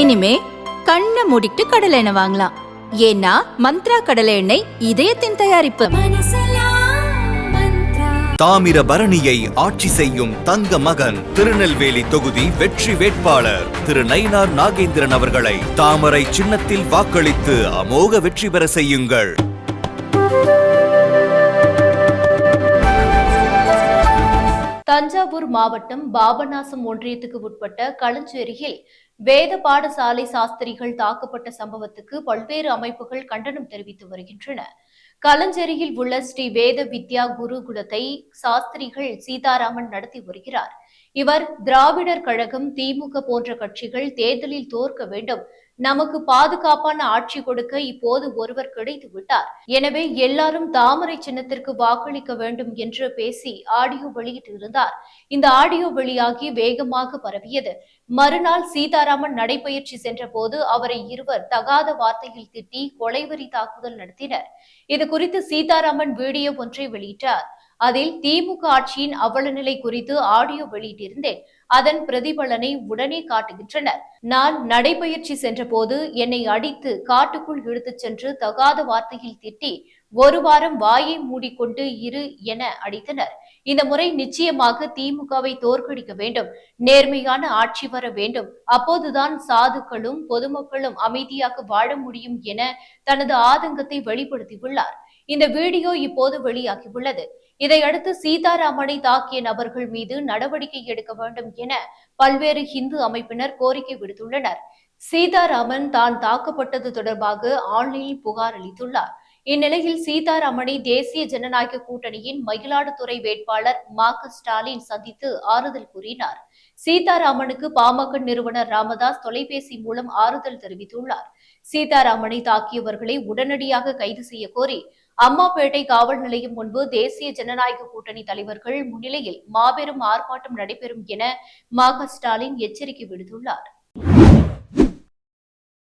இனிமே கண்ணை மூடிட்டு கடலை எண்ணெய் வாங்கலாம். ஏன்னா மந்த்ரா கடலை எண்ணெய் இதயத்தின் தயாரிப்பு. தாமிர பரணியை ஆட்சி செய்யும் தங்க மகன் திருநெல்வேலி தொகுதி வெற்றி வேட்பாளர் திரு நயினார் நாகேந்திரன் அவர்களை தாமரை சின்னத்தில் வாக்களித்து அமோக வெற்றி பெற செய்யுங்கள். தஞ்சாவூர் மாவட்டம் பாபநாசம் ஒன்றியத்துக்கு உட்பட்ட களஞ்சேரியில் வேத பாடசாலை சாஸ்திரிகள் தாக்கப்பட்ட சம்பவத்துக்கு பல்வேறு அமைப்புகள் கண்டனம் தெரிவித்து வருகின்றன. களஞ்சேரியில் உள்ள ஸ்ரீ வேத வித்யா குருகுலத்தை சாஸ்திரிகள் சீதாராமன் நடத்தி வருகிறார். இவர் திராவிடர் கழகம் திமுக போன்ற கட்சிகள் தேர்தலில் தோற்க வேண்டும். நமக்கு பாதுகாப்பான ஆட்சி கொடுக்க இப்போது ஒருவர் கிடைத்து விட்டார். எனவே எல்லாரும் தாமரை சின்னத்திற்கு வாக்களிக்க வேண்டும் என்று பேசி ஆடியோ வெளியிட்டிருந்தார். இந்த ஆடியோ வெளியாகி வேகமாக பரவியது. மறுநாள் சீதாராமன் நடைபயிற்சி சென்றபோது அவரை இருவர் தகாத வார்த்தையில் திட்டி கொலைவரி தாக்குதல் நடத்தினர். இது குறித்து சீதாராமன் வீடியோ ஒன்றை வெளியிட்டார். அதில் திமுக ஆட்சியின் அவலநிலை குறித்து ஆடியோ வெளியிட்டிருந்தேன் அதன் பிரதிபலனை உடனே காட்டுகின்றனர். நான் நடைபயிற்சி சென்றபோது என்னை அடித்து காட்டுக்குள் இழுத்துச் சென்று தகாத வார்த்தையில் திட்டி ஒரு வாரம் வாயை மூடிக்கொண்டு இரு என அடித்தனர். இந்த முறை நிச்சயமாக திமுகவை தோற்கடிக்க வேண்டும். நேர்மையான ஆட்சி வர வேண்டும். அப்போதுதான் சாதுக்களும் பொதுமக்களும் அமைதியாக வாழ முடியும் என தனது ஆதங்கத்தை வெளிப்படுத்தியுள்ளார். இந்த வீடியோ இப்போது வெளியாகியுள்ளது. இதையடுத்து சீதாராமனை தாக்கிய நபர்கள் மீது நடவடிக்கை எடுக்க வேண்டும் என பல்வேறு இந்து அமைப்பினர் கோரிக்கை விடுத்துள்ளனர். சீதாராமன் தான் தாக்கப்பட்டது தொடர்பாக ஆன்லைனில் புகார் அளித்துள்ளார். இந்நிலையில் சீதாராமனை தேசிய ஜனநாயக கூட்டணியின் மயிலாடுதுறை வேட்பாளர் மா ஸ்டாலின் சந்தித்து ஆறுதல் கூறினார். சீதாராமனுக்கு பாமக நிறுவனர் ராமதாஸ் தொலைபேசி மூலம் ஆறுதல் தெரிவித்துள்ளார். சீதாராமனை தாக்கியவர்களை உடனடியாக கைது செய்ய கோரி அம்மாப்பேட்டை காவல் நிலையம் முன்பு தேசிய ஜனநாயக கூட்டணி தலைவர்கள் முன்னிலையில் மாபெரும் ஆர்ப்பாட்டம் நடைபெறும் என மாக ஸ்டாலின் எச்சரிக்கை விடுத்துள்ளார்.